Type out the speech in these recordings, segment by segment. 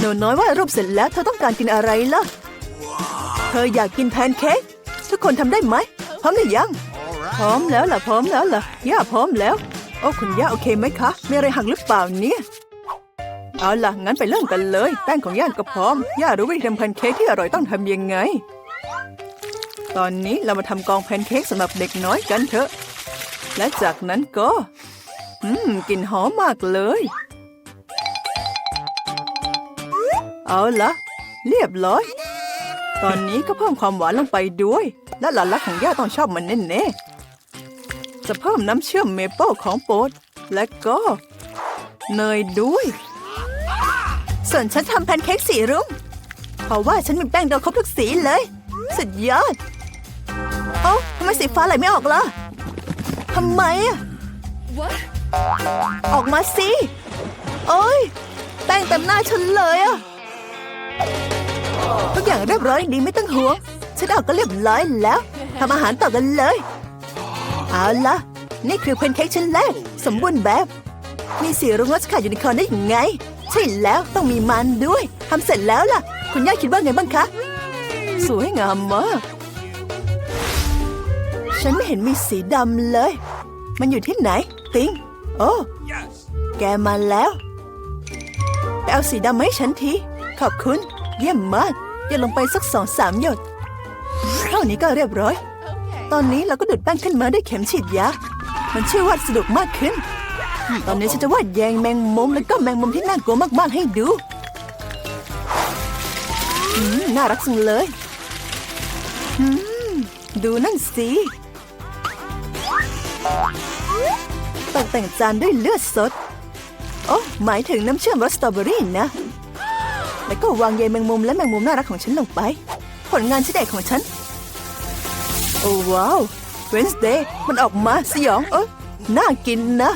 หนูน้อยว่ารูปเสร็จแล้วเธอต้องการกินอะไรล่ะ เธออยากกินแพนเค้กทุกคนทำได้ไหม พร้อมหรือยัง พร้อมแล้วล่ะพร้อมแล้วล่ะย่าพร้อมแล้ว โอ้คุณย่าโอเคไหมคะมีอะไรหักหรือเปล่าเนี่ยเอาล่ะงั้นไปเริ่มกันเลย แป้งของย่าก็พร้อมย่ารู้วิธีทำแพนเค้กที่อร่อยต้องทำยังไง ตอนนี้เรามาทำกองแพนเค้กสำหรับเด็กน้อยกันเถอะ และจากนั้นก็ อืมกลิ่นหอมมากเลย เอาละเรียบร้อย ตอนนี้ก็เพิ่มความหวานลงไปด้วย และหลานรักของย่าต้องชอบมันแน่ๆจะเพิ่มน้ำเชื่อมเมเปิลของโปรดและก็เนยด้วย ส่วนฉันทำแพนเค้กสีรุ้งเพราะว่าฉันมีแป้งโดครบทุกสีเลย สุดยอดเอ้าทำไมสีฟ้าไหลไม่ออกล่ะทำไมอะออกมาสิ โอ้ย แป้งเต็มหน้าฉันเลยอะ ทุกอย่างเรียบร้อยดีไม่ต้องห่วงฉันออกก็เรียบร้อยแล้วทำอาหารต่อกันเลย เอาละนี่คือแพนเค้กชิ้นแรก สมบูรณ์แบบ มีสีรุ้งรสขายูนิคอร์นได้ยังไง ใช่แล้วต้องมีมันด้วยทำเสร็จแล้วล่ะ คุณย่าคิดว่าไงบ้างคะ สวยงามมาก ฉันไม่เห็นมีสีดำเลย มันอยู่ที่ไหน ติงโอ้ แกมาแล้ว ไปเอาสีดำมาให้ฉันที ขอบคุณ เยี่ยมมากหยดลงไปสักสองสามหยดเท่านี้ก็เรียบร้อย ตอนนี้เราก็ดูดแป้งขึ้นมาด้วยเข็มฉีดยา มันช่วยวาดสนุกมากขึ้น ตอนนี้ฉันจะวาดแยงแมงมุมแล้วก็แมงมุมที่น่ากลัวมากๆให้ดูอืมน่ารักจังเลยอืมดูนั่นสิ ตกแต่งจานด้วยเลือดสด โอ้หมายถึงน้ำเชื่อมรสสตรอเบอรี่นะ แล้วก็วางใยแมงมุมและแมงมุมน่ารักของฉันลงไป ผลงานชิ้นใหญ่ของฉัน โอ้ว้าวเวนส์เดย์มันออกมาสยองเออน่ากินนะ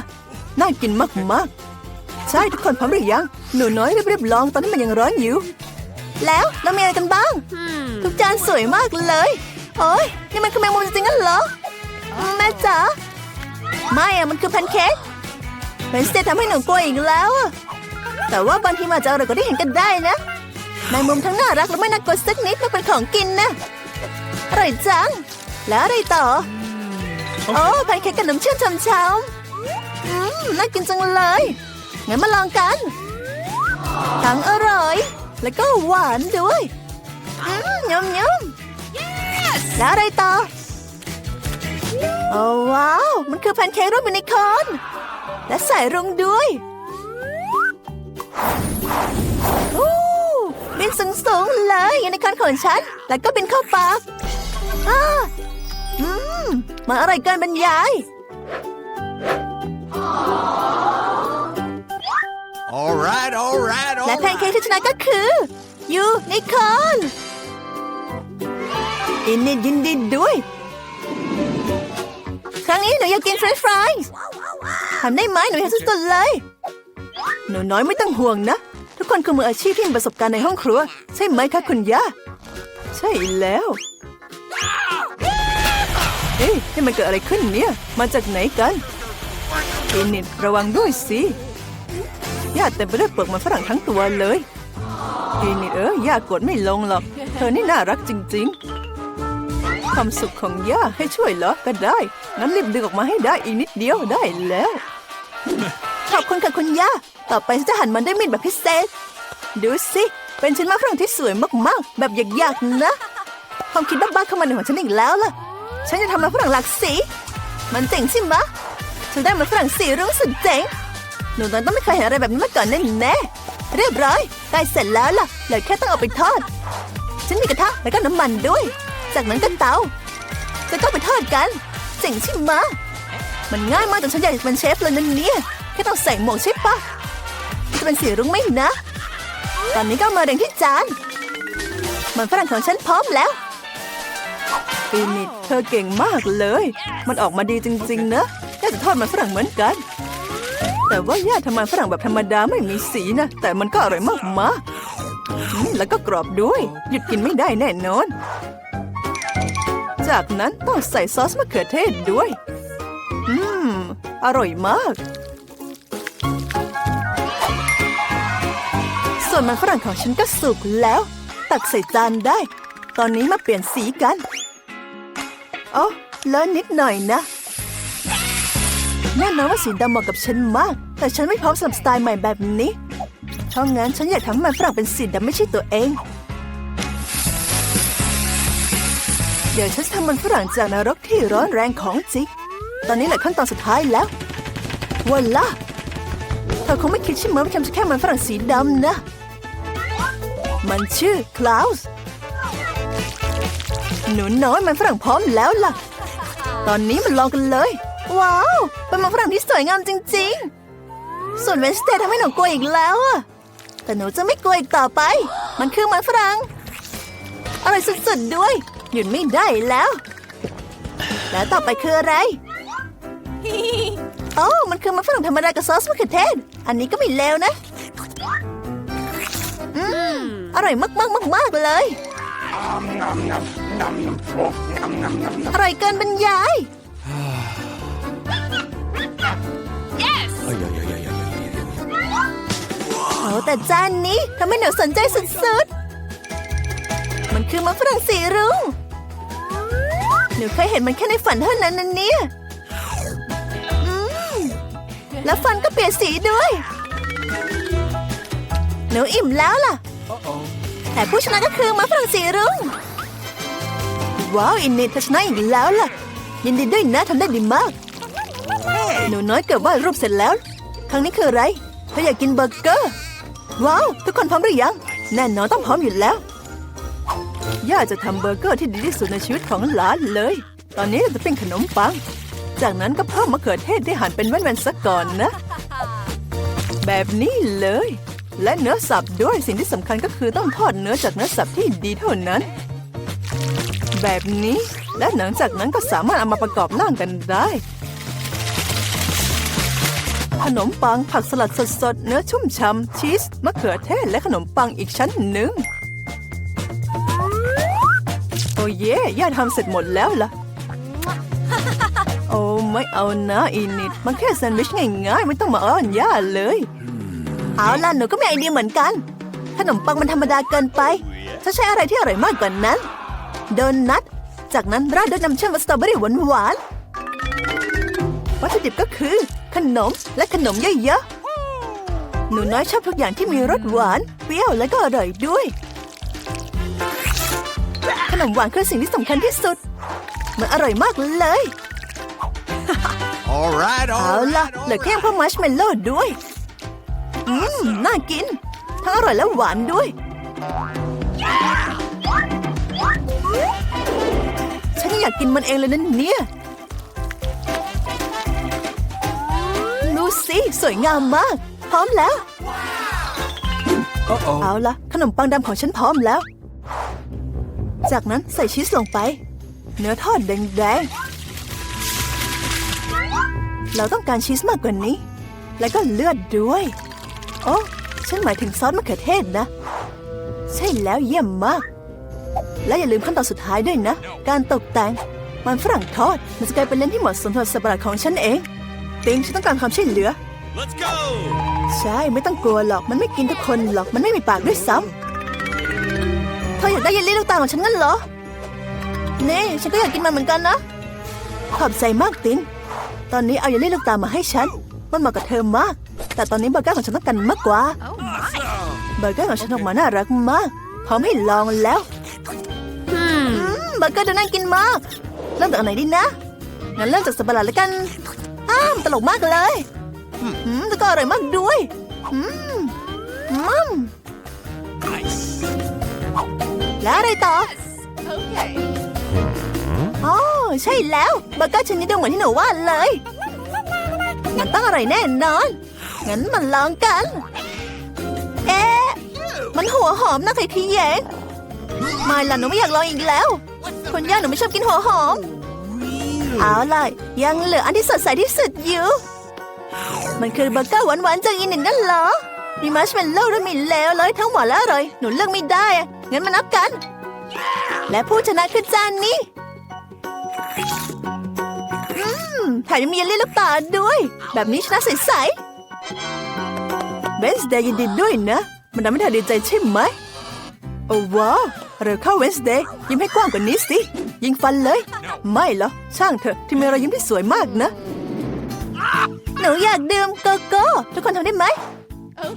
น่ากินมากๆ ใช่ทุกคนพร้อมหรือยัง หนูน้อยรีบๆลองตอนนี้มันยังร้อนอยู่ แล้วเรามีอะไรกันบ้าง ทุกจานสวยมากเลย โอ้ยนี่มันคือแมงมุมจริงๆกันเหรอ แม่จ๋าไม่อะมันคือแพนเค้กเป็นสเตทำให้หนูกลัวอีกแล้วอะ แต่ว่าบางทีมันอาจจะอร่อยกว่าที่เห็นกันได้นะ ในมุมทั้งน่ารักและไม่น่ากลัวสักนิดมันเป็นของกินนะ อร่อยจัง แล้วอะไรต่อ โอ้แพนเค้กกับน้ำเชื่อมช้ำๆอืมน่ากินจังเลย งั้นมาลองกัน ทั้งอร่อย แล้วก็หวานด้วยอืมยำยำแล้วอะไรต่อ โอ้ว้าว มันคือแพนเค้กรูปยูนิคอร์นและใส่รุ้งด้วย นสูงๆเลยยูนิคอร์นของฉัน แล้วก็บินเข้าปากอ้าอืมมันอร่อยเกินบรรยาย All right, all right, all และแพนเค้ก right. ที่ชนะก็คือยูนิคอร์นอินนี่ยินดีด้วย ครั้งนี้หนูอยากกินเฟรนช์ฟรายส์ทำได้ไหมหนูอยากสุดๆเลย หนูน้อยไม่ต้องห่วงนะทุก คนคือมืออาชีพที่มีประสบการณ์ในห้องครัว ใช่ไหมคะคุณย่า ใช่แล้ว เอ๊ะนี่มันเกิดอะไรขึ้นเนี่ย มาจากไหนกันอินนิดระวังด้วยสิย่าเต็มไปด้วยเปลือกมันฝรั่งทั้งตัวเลยอินนิดเออย่ากดไม่ลงหรอก เธอนี่น่ารักจริง ๆ ความสุขของย่าให้ช่วยเหรอก็ได้ งั้นรีบดึงออกมาให้ได้อีกนิดเดียวได้แล้ว อบคุณค่ะคุณย่า ต่อไปฉันจะหั่นมันด้วยมีดแบบพิเศษ ดูสิ เป็นชิ้นมะฝรั่งที่สวยมากๆ แบบอยากๆนะ ความคิดบ้าๆเข้ามาในหัวฉันอีกแล้วล่ะ ฉันจะทำมันฝรั่งหลากสี มันเจ๋งใช่ไหมฉันได้มันฝรั่งสีรุ้งสุดเจ๋ง หนูน้อยต้องไม่เคยเห็นอะไรแบบนี้มาก่อนแน่แน่ๆเรียบร้อยใกล้เสร็จแล้วล่ะ เหลือแค่ต้องเอาไปทอด ฉันมีกระทะแล้วก็น้ำมันด้วย จากนั้นก็เตาจะก็ไปทอดกันเจ๋งใช่ไหมมันง่ายมากจนฉันอยากจะเป็นเชฟเลยนั่นเนี่ย แค่ต้องใส่หมวกใช่ปะจะเป็นสีรุ้งไหมนะ ตอนนี้ก็มาเรียงที่จานมันฝรั่งของฉันพร้อมแล้วปีนิดเธอเก่งมากเลย มันออกมาดีจริง ๆ นะย่าจะทอดมันฝรั่งเหมือนกัน แต่ว่าย่าทำมันฝรั่งแบบธรรมดาไม่มีสีนะ แต่มันก็อร่อยมากมาแล้วก็กรอบด้วย หยุดกินไม่ได้แน่นอน จากนั้นต้องใส่ซอสมะเขือเทศด้วย อืม อร่อยมาก วนมันฝรั่งของฉันก็สุกแล้ว ตักใส่จานได้ ตอนนี้มาเปลี่ยนสีกันโอ้เลอะนิดหน่อยนะแน่นอนว่าสีดำเหมาะกับฉันมาก แต่ฉันไม่พร้อมสำหรับสไตล์ใหม่แบบนี้เพราะงั้นฉันอยากทำให้มันฝรั่งเป็นสีดำไม่ใช่ตัวเอง เดี๋ยวฉันทำมันฝรั่งจากนรกที่ร้อนแรงของจริงตอนนี้แหละขั้นตอนสุดท้ายแล้ววอลล่าเธอคงไม่คิดใช่ไหมว่าฉันจะแค่มันฝรั่งสีดำนะ มันชื่อคลาวส์หนูน้อยมันฝรั่งพร้อมแล้วล่ะ ตอนนี้มันลองกันเลย ว้าว เป็นมันฝรั่งที่สวยงามจริง ๆ ส่วนเวนสเตย์ทำให้หนูกลัวอีกแล้วอะแต่หนูจะไม่กลัวอีกต่อไป มันคือมันฝรั่งอร่อยสุดๆด้วย หยุดไม่ได้แล้ว แล้วต่อไปคืออะไรโอ้มันคือมันฝรั่งธรรมดากับซอสมะเขือเทศ อันนี้ก็ไม่เลวนะ อืมอร่อยมากๆมากๆเลย อร่อยเกินบรรยาย Ay, ay, ay, ay, ay, ay, ay. โอ้แต่จานนี้ทำให้หนูสนใจสุดๆ มันคือมะฝรั่งสีรุ้งหนูเคยเห็นมันแค่ในฝันเท่านั้นนะเนี่ยอืมแล้วฟันก็เปลี่ยนสีด้วย หนูอิ่มแล้วล่ะ แต่ผู้ชนะก็คือมะฝรั่งสีรุ้งว้าว อินเนตเธอชนะอีกแล้วล่ะ ยินดีด้วยนะทำได้ดีมาก หนูน้อยเกือบวาดรูปเสร็จแล้ว ครั้งนี้คืออะไรเธออยากกินเบอร์เกอร์ ว้าว ทุกคนพร้อมหรือยัง แน่นอนต้องพร้อมอยู่แล้ว ย่าจะทำเบอร์เกอร์ที่ดีที่สุดในชีวิตของหลานเลย ตอนนี้เราจะปิ้งขนมปัง จากนั้นก็เพิ่มมะเขือเทศที่หั่นเป็นแว่นๆซะก่อนนะ แบบนี้เลย และเนื้อสับด้วยสิ่งที่สำคัญก็คือต้องทอดเนื้อจากเนื้อสับที่ดีเท่านั้น แบบนี้และหลังจากนั้นก็สามารถเอามาประกอบร่างกันได้ ขนมปังผักสลัดสดๆ เนื้อชุ่มช่ำชีสมะเขือเทศและขนมปังอีกชั้นหนึ่ง โอ้เย่ย่าทำเสร็จหมดแล้วล่ะ โอ้ไม่เอานะอินิด มันแค่แซนด์วิชง่ายๆ ไม่ต้องมาอ้อนย่าเลย เอาล่ะหนูก็มีไอเดียเหมือนกัน ขนมปังมันธรรมดาเกินไปถ้าใช้อะไรที่อร่อยมากกว่านั้น โดนัท จากนั้นราดด้วยน้ำเชื่อมสตรอเบอรี่หวานๆ วัตถุดิบก็คือ ขนมและขนมเยอะๆ หนูน้อยชอบทุกอย่างที่มีรสหวาน เปรี้ยวและก็อร่อยด้วย ขนมหวานคือสิ่งที่สำคัญที่สุด มันอร่อยมากเลย All right, เอา all ล่ะ right, เหลือ all แค่ right. เพิ่มมัชเมลโล่ด้วย อืม น่ากิน ทั้งอร่อยและหวานด้วย ฉันอยากกินมันเองเลยนะเนี่ย ดูสิ สวยงามมาก พร้อมแล้ว Uh-oh. เอาละขนมปังดำของฉันพร้อมแล้ว จากนั้นใส่ชีสลงไป เนื้อทอดแดงๆ เราต้องการชีสมากกว่านี้ แล้วก็เลือดด้วยโอ้ฉันหมายถึงซอสมะเขือเทศนะ ใช่แล้วเยี่ยมมาก และอย่าลืมขั้นตอนสุดท้ายด้วยนะ การตกแต่ง มันฝรั่งทอด มันจะกลายเป็นเล่นที่เหมาะสมสำหรับสัตว์ประหลาดของฉันเองติงฉันต้องการความช่วยเหลือ Let's go. ใช่ไม่ต้องกลัวหรอกมันไม่กินทุกคนหรอกมันไม่มีปากด้วยซ้ำเธออยากได้เยลลี่ลูกตาลของฉันงั้นเหรอนี่ฉันก็อยากกินมันเหมือนกันนะขอบใจมากติงตอนนี้เอาเยลลี่ลูกตาลมาให้ฉัน มันเหมาะกับเธอมาก แต่ตอนนี้เบอร์เกอร์ของฉันต้องการมากกว่า เบอร์เกอร์ของฉันออกมาน่ารักมาก พร้อมให้ลองแล้วอืมเบอร์เกอร์ดูน่ากินมาก เริ่มจากอันไหนดีนะ งั้นเริ่มจากสับปะรดแล้วกันอ้ามตลกมากเลยอืมแล้วก็อร่อยมากด้วยอืมอืม Nice. แล้วอะไรต่อ Okay. อ๋อใช่แล้วเบอร์เกอร์ชนิดเดียวเหมือนที่หนูว่าเลย มันต้องอร่อยแน่นอน งั้นมันลองกัน เอ๊ะ มันหัวหอมน่าใครทีแยงไม่ล่ะหนูไม่อยากลองอีกแล้ว คนย่าหนูไม่ชอบกินหัวหอม เอาล่ะยังเหลืออันที่สดใสที่สุดอยู่ มันคือเบอร์เกอร์หวานๆจากอินเดียนั่นเหรอ มีมัชเมลโล่ด้วยมีเลวเลยทั้งหวานและอร่อย หนูเลือกไม่ได้ งั้นมานับกัน และผู้ชนะคือจานนี้อืมแถมยังมีเยลลี่ลูกตาด้วย แบบนี้ชนะใสๆ เบนส์เดย์ยินดีด้วยนะ มันทำให้เธอดีใจใช่ไหม โอ้ว้าวเร็วเข้าเวนสเดย์ยิ้มให้กว้างกว่านี้สิ ยิงฟันเลย ไม่เหรอ ช่างเถอะที่มีรอยยิ้มที่สวยมากนะ หนูอยากดื่มโกโก้ทุกคนทำได้ไหม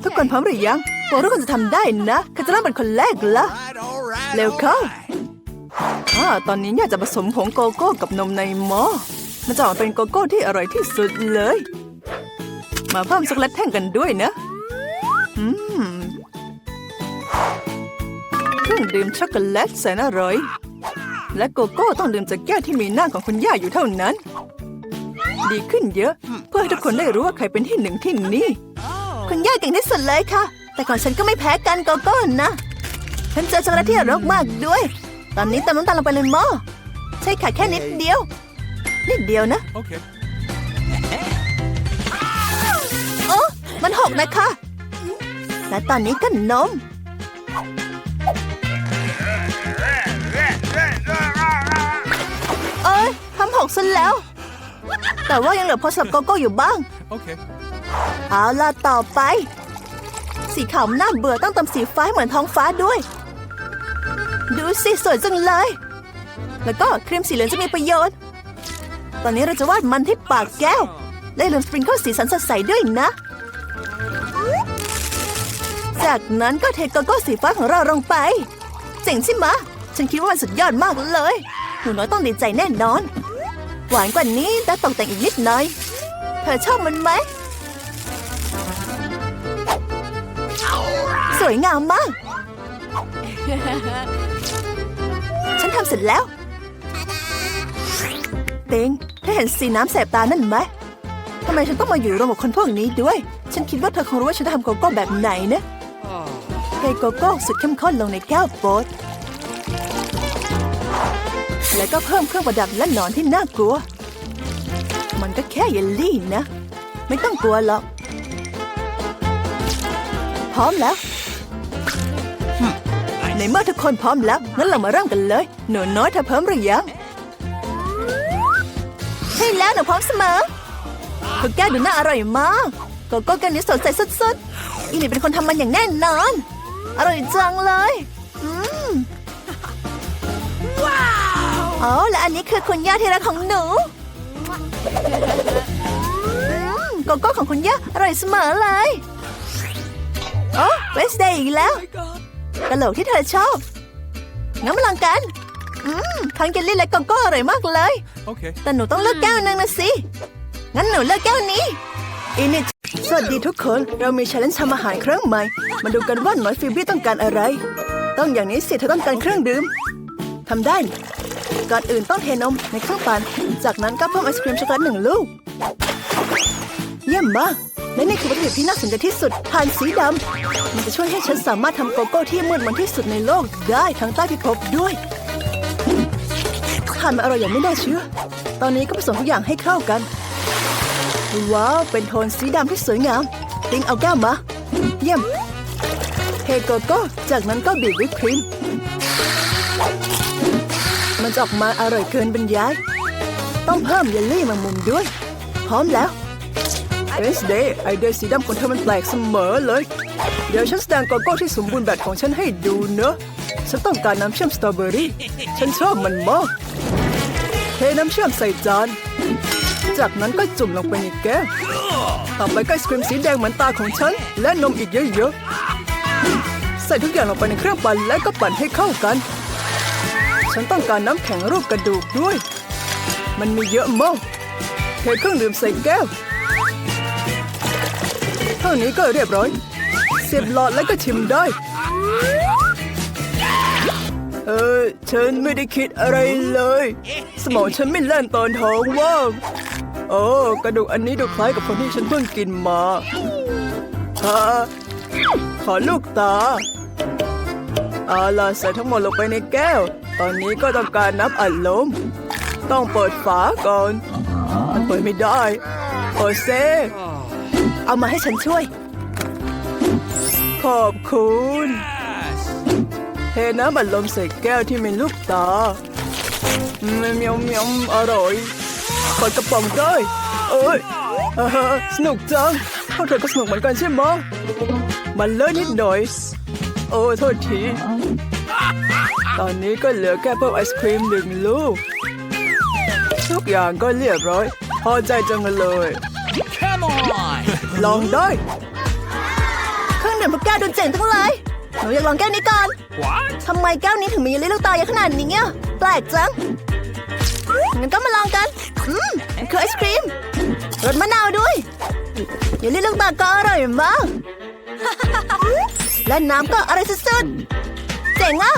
ทุกคนพร้อมหรือยังพวกทุกคนจะทำได้นะใครจะเริ่มเป็นคนแรกล่ะเร็วเข้าอ่าตอนนี้อยากจะผสมผงโกโก้กับนมในหม้อมันจะออกมาเป็นโกโก้ที่อร่อยที่สุดเลย มาเพิ่มช็อกโกแลตแท่งกันด้วยนะอืมเครื่องดื่มช็อกโกแลตแสนอร่อย และโกโก้ต้องดื่มจากแก้วที่มีหน้าของคุณย่าอยู่เท่านั้น ดีขึ้นเยอะ เพื่อให้ทุกคนได้รู้ว่าใครเป็นที่หนึ่งที่นี่ คุณย่าเก่งที่สุดเลยค่ะ แต่ของฉันก็ไม่แพ้กันโกโก้นะ ฉันเจอช็อกโกแลตที่อร่อยมากด้วย ตอนนี้เติมน้ำตาลลงไปในหม้อใช่ค่ะแค่นิดเดียว นิดเดียวนะ Okay. มันหกนะคะ และตอนนี้ก็นม เอ้ยทำหกซะแล้ว แต่ว่ายังเหลือพอสับโกโก้อยู่บ้าง Okay. เอาล่ะต่อไป สีขาวน่าเบื่อต้องเติมสีฟ้าให้เหมือนท้องฟ้าด้วย ดูสิสวยจังเลย แล้วก็ครีมสีเหลืองจะมีประโยชน์ ตอนนี้เราจะวาดมันที่ปากแก้วและลืมสปริงเกิลสีสันสดใสด้วยนะ จากนั้นก็เทโกโก้สีฟ้าของเราลงไป เจ๋งใช่ไหมฉันคิดว่ามันสุดยอดมากเลย หนูน้อยต้องดีใจแน่นอน หวานกว่านี้แต่ตกแต่งอีกนิดหน่อย เธอชอบมันไหม สวยงามมาก ฉันทำเสร็จแล้ว เต็งเธอเห็นสีน้ำแสบตานั่นไหมทำไมฉันต้องมาอยู่รวมกับคนพวกนี้ด้วย ฉันคิดว่าเธอคงรู้ว่าฉันจะทำโกโก้แบบไหนนะ เทโกโก้สุดเข้มข้นลงในแก้วโป๊ตแล้วก็เพิ่มเครื่องประดับและหนอนที่น่ากลัว มันก็แค่เยลลี่นะ ไม่ต้องกลัวหรอก พร้อมแล้วในเมื่อทุกคนพร้อมแล้วงั้นเรามาเริ่มกันเลย หนูน้อยเธอพร้อมหรือยังใช่แล้วหนูพร้อมเสมอคุกแก้วดูน่าอร่อยมากโกโก้แกันนี้สดใสสุดๆอีนี่เป็นคนทำมันอย่างแน่นอน อร่อยจังเลยอืมว้าวอ๋อและอันนี้คือคุณย่าที่รักของหนูอืมโกโก้ของคุณย่าอร่อยเสมอเลยโอ้เวสเดย์อีกแล้วกะโหลกที่เธอชอบงั้นมาลองกันอืมทั้งเจลลี่และโกโก้อร่อยมากเลย Okay. แต่หนูต้องเลือกแก้วหนึ่งนะสิ งั้นหนูเลือกแก้วนี้อินิ สวัสดีทุกคน เรามีช l เลนจ์ทำอาหารเครื่องใหม่ มาดูกันว่าหนอยฟิบี้ต้องการอะไร ต้องอย่างนี้สิเธอต้องการเครื่องดื่มทำได้ ก่อนอื่นต้องเทนมในเครื่องปั่น จากนั้นก็เพิ่มไอศครีมช็อกโกแลตหนึ่งลูก เยี่ยมมาก และนี่คือวัตถุดิบที่น่าสนใจที่สุดผ่านสีดำ มันจะช่วยให้ฉันสามารถทำโกโก้ที่มืดมนที่สุดในโลกได้ทั้งใต้พิภพด้วยทานมาอร่อยอย่างไม่น่าเชื่อ ตอนนี้ก็ผสมทุกอย่างให้เข้ากัน ว้าว เป็นโทนสีดำที่สวยงาม ติงเอาแก้วมา เยี่ยม เทโกโก้ จากนั้นก็บีบวิปครีม มันจะออกมาอร่อยเกินบรรยาย ต้องเพิ่มเยลลี่มามุมด้วย พร้อมแล้วเวสเดย์ไอเดียสีดำของเธอมันแปลกเสมอเลย เดี๋ยวฉันแสดงโกโก้ที่สมบูรณ์แบบของฉันให้ดูเนอะ ฉันต้องการน้ำเชื่อมสตรอเบอรี่ ฉันชอบมันมาก เทน้ำเชื่อมใส่จาน จากนั้นก็จุ่มลงไปในแก้วต่อไปก็ไอศครีมสีแดงเหมือนตาของฉัน และนมอีกเยอะๆ ใส่ทุกอย่างลงไปในเครื่องปั่นและก็ปั่นให้เข้ากัน ฉันต้องการน้ำแข็งรูปกระดูกด้วย มันมีเยอะมากเทเครื่องดื่มใส่แก้ว เท่านี้ก็เรียบร้อย เสียบหลอดแล้วก็ชิมได้ เออ ฉันไม่ได้คิดอะไรเลย สมองฉันไม่แล่นตอนท้องว่าง โอ้กระดูกอันนี้ดูคล้ายกับคนที่ฉันเพิ่งกินมาฮะขอลูกตาเอาล่ะใส่ทั้งหมดลงไปในแก้ว ตอนนี้ก็ต้องการน้ำอัดลม ต้องเปิดฝาก่อน มันเปิดไม่ได้เปิดเซเอามาให้ฉันช่วย ขอบคุณเทน้ำบัดลมใส่แก้วที่มีลูกตามียวเมียวเมียวอร่อย เปิดกระป๋องได้ เอ้ยอ่าฮะสนุกจังพวกเธอก็สนุกเหมือนกันใช่ไหมมันเลอะนิดหน่อย โอ้โทษที ตอนนี้ก็เหลือแค่เพิ่มไอศครีมหนึ่งลูก ทุกอย่างก็เรียบร้อย พอใจจังเลย Come on! ลองได้ เครื่องดื่มพวกแก้วดูเจ๋งทั้งเลยหนูอยากลองแก้วนี้ก่อน What? ทำไมแก้วนี้ถึงมีลิลูกตาเยอะขนาดนี้เนี่ยแปลกจัง งั้นก็มาลองกัน อืมคือไอศครีมรสมะนาวด้วยอย่าลิลูกตาก็อร่อยมาก และน้ำก็อร่อยสุดๆ เจ๋งอะ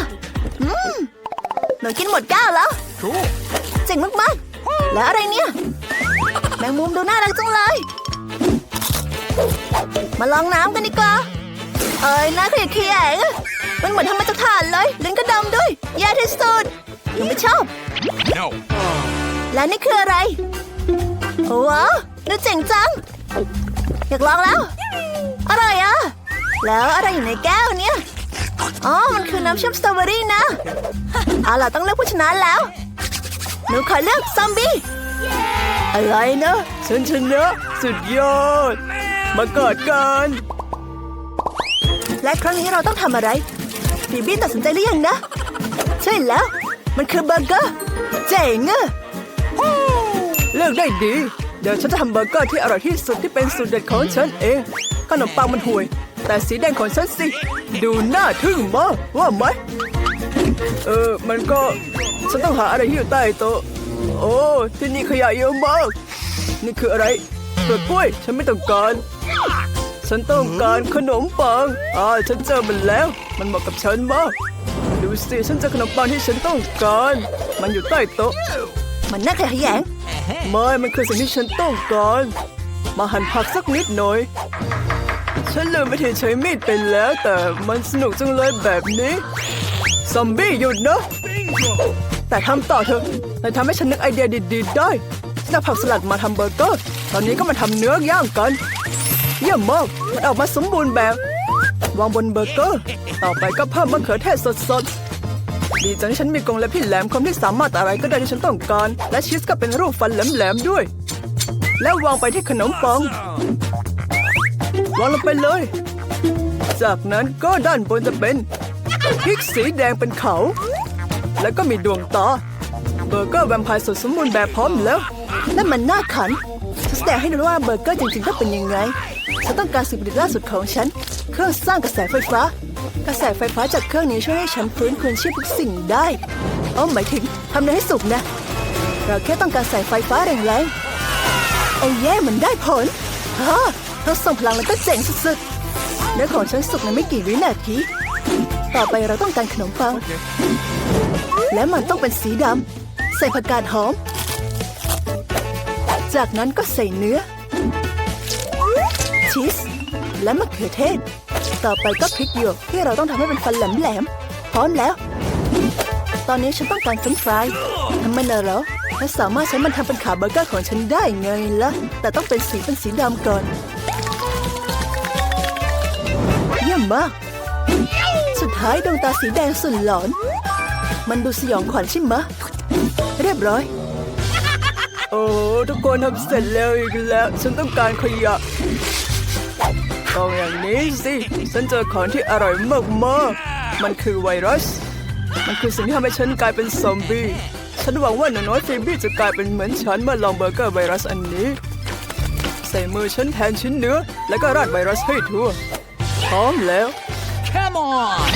อืมหนูกินหมดก้วแล้วเจ๋งมากๆ แล้วอะไรเนี่ย แมงมุมดูน่ารักจังเลย มาลองน้ำกันดีกว่า เอ้ยน่าเกลียดขยงมันเหมือนทำมาจากถ่านเลยลิ้นก็ดำด้วย แย่ที่สุดหนูไม่ชอบ No. และนี่คืออะไร ว้าวดูเจ๋งจัง อยากลองแล้ว อร่อยอะ แล้วอะไรอยู่ในแก้วเนี่ย อ๋อ มันคือน้ำเชื่อมสตรอเบอรี่นะ เอาล่ะต้องเลือกผู้ชนะแล้ว หนูขอเลือกซอมบี้ อะไรนะ ฉันชนะสุดยอด มากอดกัน และครั้งนี้เราต้องทำอะไรบีบี้ตัดสินใจหรือยังนะ ใช่แล้ว มันคือเบอร์เกอร์ เจ๋งอะ เลือกได้ดี เดี๋ยวฉันจะทำเบอร์เกอร์ที่อร่อยที่สุดที่เป็นสูตรเด็ดของฉันเอง ขนมปังมันห่วย แต่สีแดงของฉันสิ ดูน่าทึ่งมากว่าไหม เออ มันก็ ฉันต้องหาอะไรที่อยู่ใต้โต๊ะ โอ้ ที่นี่ขยะเยอะมาก นี่คืออะไรเปลือกกล้วย ฉันไม่ต้องการ ฉันต้องการขนมปัง อ่า ฉันเจอมันแล้ว มันเหมาะกับฉันมาก ดูสิ ฉันเจอขนมปังที่ฉันต้องการ มันอยู่ใต้โต๊ะ มันน่าขยงไม่มันคือสิ่งที่ฉันต้องการ มาหั่นผักสักนิดหน่อย ฉันลืมวิธีใช้มีดไปแล้ว แต่มันสนุกจังเลยแบบนี้ซอมบี้หยุดนะ แต่ทำต่อเถอะแต่ทำให้ฉันนึกไอเดียดีๆได้ฉันเอาผักสลัดมาทำเบอร์เกอร์ ตอนนี้ก็มาทำเนื้อย่างกัน เยี่ยมมาก มันออกมาสมบูรณ์แบบ วางบนเบอร์เกอร์ ต่อไปก็เพิ่มมะเขือเทศสดๆ ดีจังฉันมีกรงเล็บที่แหลมคมที่สามารถอะไรก็ได้ที่ฉันต้องการ และชีสก็เป็นรูปฟันแหลมๆด้วย แล้ววางไปที่ขนมปังวางลงไปเลย จากนั้นก็ด้านบนจะเป็นพริกสีแดงเป็นเขา แล้วก็มีดวงตาเบอร์เกอร์แวมไพร์สดสมบูรณ์แบบพร้อมแล้วนั่นมันน่าขันแสดงให้ดูว่าเบอร์เกอร์จริงๆก็เป็นยังไงฉันต้องการสิ่งประดิษฐ์ล่าสุดของฉัน เครื่องสร้างกระแสไฟฟ้า กระแสไฟฟ้าจากเครื่องนี้ช่วยให้ฉันฟื้นคืนชีพทุกสิ่งได้อ๋อหมายถึงทำเนยให้สุกนะ เราแค่ต้องการใส่ไฟฟ้าแรงๆโอ้เย่มันได้ผลฮ่าเราส่งพลังแล้วก็เจ๋งสุดๆเนื้อของฉันสุกในไม่กี่วินาที ต่อไปเราต้องการขนมปัง และมันต้องเป็นสีดำใส่ผักกาดหอม จากนั้นก็ใส่เนื้อชีสและมะเขือเทศ ต่อไปก็พริกหยวกที่เราต้องทำให้เป็นฟันแหลมๆพร้อมแล้ว ตอนนี้ฉันต้องการเฟรนฟรายทำไมน่ะเหรอฉันสามารถใช้มันทำเป็นขาเบอร์เกอร์ของฉันได้ไงล่ะ แต่ต้องเป็นสีเป็นสีดำก่อน เยี่ยมมาก สุดท้ายดวงตาสีแดงสุดหลอน มันดูสยองขวัญใช่ไหมเรียบร้อย โอ้ทุกคนทำเสร็จแล้วอีกแล้ว ฉันต้องการขยะ ต้องอย่างนี้สิ ฉันเจอของที่อร่อยมากๆมันคือไวรัส มันคือสิ่งที่ทำให้ฉันกลายเป็นซอมบี้ ฉันหวังว่าหนูน้อยฟีบี้จะกลายเป็นเหมือนฉันเมื่อลองเบอร์เกอร์ไวรัสอันนี้ ใส่มือฉันแทนชิ้นเนื้อ แล้วก็ราดไวรัสให้ทั่ว พร้อมแล้ว Come on!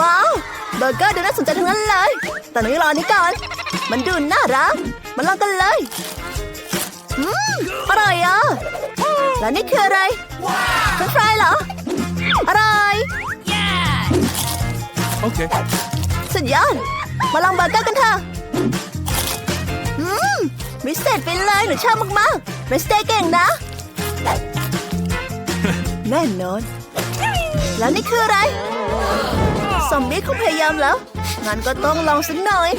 ว้าวเบอร์เกอร์ดูน่าสนใจทั้งนั้นเลย แต่หนูรอนี้ก่อน มันดูน่ารักมาลองกันเลย อืม อร่อยอะ และนี่คืออะไร เฟรนช์ฟรายเหรอ อร่อย Okay. สุดยอด มาลองเบอร์เกอร์กันเถอะ อืมวิเศษไปเลยหนูชอบมากๆเรสเต้เก่งนะ แน่นอน แล้วนี่คืออะไรซอมบี้เขาพยายามแล้ว งั้นก็ต้องลองสักหน่อย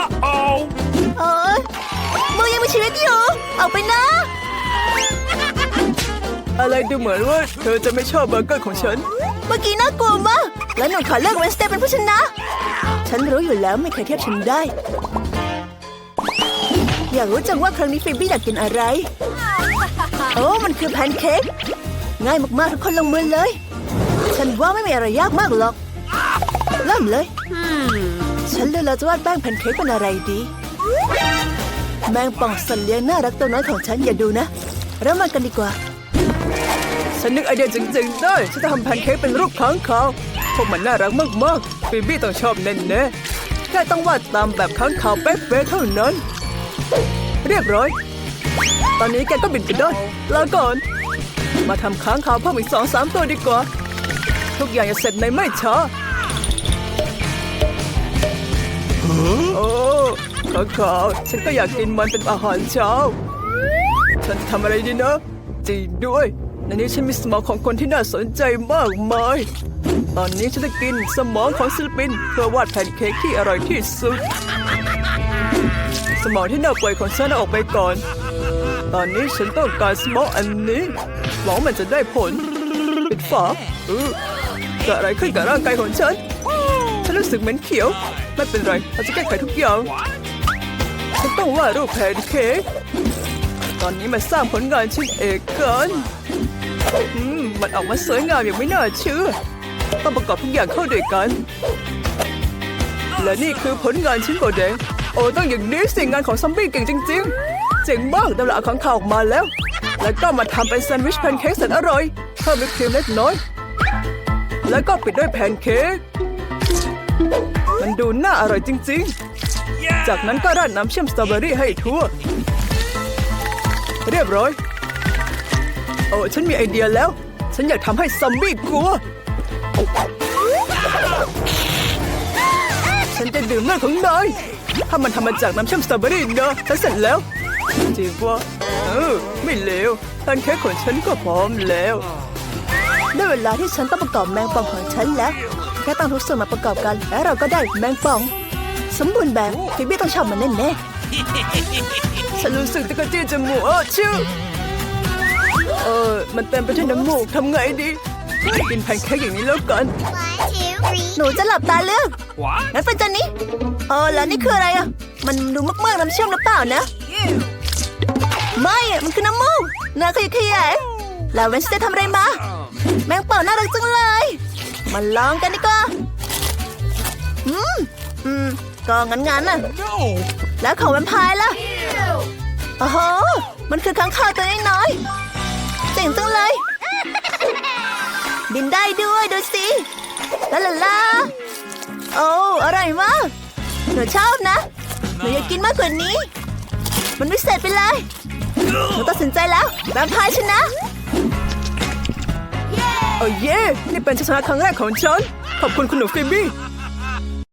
Uh-oh! เอ้ยมือยังมีชีวิตอยู่เอาไปนะ อะไรดูเหมือนว่าเธอจะไม่ชอบเบอร์เกอร์ของฉัน เมื่อกี้น่ากลัวมาก แล้วหนูขอเลือกเวนสเต้เป็นผู้ชนะ ฉันรู้อยู่แล้วไม่เคยเทียบฉันได้ อยากรู้จังว่าครั้งนี้ฟิบี้อยากกินอะไร โอ้มันคือแพนเค้ก ง่ายมากๆทุกคนลงมือเลย ฉันว่าไม่มีอะไรยากมากหรอก เริ่มเลย ฉันเลือกแล้วจะวาดแป้งแพนเค้กเป็นอะไรดี แมงป่องสัตว์เลี้ยงน่ารักตัวน้อยของฉันอย่าดูนะ เริ่มมันกันดีกว่า ฉันนึกไอเดียจริงๆ ได้ ฉันจะทำแพนเค้กเป็นรูปค้างคาวพวกมันน่ารักมากๆบีบี้ต้องชอบแน่ๆแค่ต้องวาดตามแบบค้างคาวเป๊ะๆเท่านั้น เรียบร้อย ตอนนี้แกก็บินไปได้ลาก่อน มาทำค้างคาวเพิ่มอีกสองสามตัวดีกว่า ทุกอย่างจะเสร็จในไม่ช้าโอ้ข้างขาวฉันก็อยากกินมันเป็นอาหารเช้า ฉันทำอะไรดีนะจริงด้วย ในนี้ฉันมีสมองของคนที่น่าสนใจมากมาย ตอนนี้ฉันจะกินสมองของศิลปิน เพื่อวาดแพนเค้กที่อร่อยที่สุด สมองที่น่าป่วยของฉันเอาออกไปก่อน ตอนนี้ฉันต้องการสมองอันนี้หวังมันจะได้ผลปิดฝาเออเกิดอะไรขึ้นกับร่างกายของฉัน ฉันรู้สึกเหม็นเขียว ไม่เป็นไรเราจะแก้ไขทุกอย่าง ฉันต้องวาดรูปแพนเค้กตอนนี้มาสร้างผลงานชิ้นเอกกัน อืมมันออกมาสวยงามอย่างไม่น่าเชื่อ ต้องประกอบทุกอย่างเข้าด้วยกัน และนี่คือผลงานชิ้นโบแดง โอ้ต้องอย่างนี้สิ่งงานของซอมบี้เก่งจริง ๆ เจ๋งมากดำละขังข่าวออกมาแล้ว แล้วก็มาทำเป็นแซนด์วิชแพนเค้กแสนอร่อยเพิ่มวิปครีมเล็กน้อย แล้วก็ปิดด้วยแพนเค้กมันดูน่าอร่อยจริง ๆ จากนั้นก็ราดน้ำเชื่อมสตรอเบอรี่ให้ทั่ว เรียบร้อย โอ้ฉันมีไอเดียแล้ว ฉันอยากทำให้ซอมบี้กลัว ฉันจะดื่มเลือดของนายถ้ามันทำมาจากน้ำเชื่อมสตรอเบอรี่เนอะฉันเสร็จแล้วจริงว่าเออไม่เลวแพนเค้กของฉันก็พร้อมแล้วได้เวลาที่ฉันต้องประกอบแมงป่องของฉันแล้ว แค่ต้องทุกส่วนมาประกอบกันแล้วเราก็ได้แมงป่อง สมบูรณ์แบบฟิบี้ต้องชอบมันแน่ฉันรู้สึกตะกะจี้จมูกเออชื่อ เออ มันเต็มไปด้วยน้ำมูกทำไงดี กินแพนเค้กอย่างนี้แล้วกันๆหนูจะหลับตาเลือก What? งั้นเป็นจานนี้เออแล้วนี่คืออะไรอะ มันดูมากๆน้ำเชื่อมหรือเปล่านะ ไม่อะมันคือน้ำมูกน่าขยะแขยงแล้วเวนสเตย์ทำอะไรมา แมงป่องน่ารักจังเลย มาลองกันดีกว่า อืม อืม ก็งั้นๆน่ะ No! แล้วของแวมไพร์ล่ะโอ้โห มันคือค้างคาวตัวน้อยๆเจ๋งจังเลย บินได้ด้วยดูสิลาลาลาโอ้อร่อยมาก หนูชอบนะ หนูอยากกินมากกว่านี้ มันวิเศษไปเลย หนูตัดสินใจแล้วแวมพร์ชนะ โอ้เย่นี่เป็นชัยชนะครั้งแรกของฉัน ขอบคุณคุณหนูฟิบี้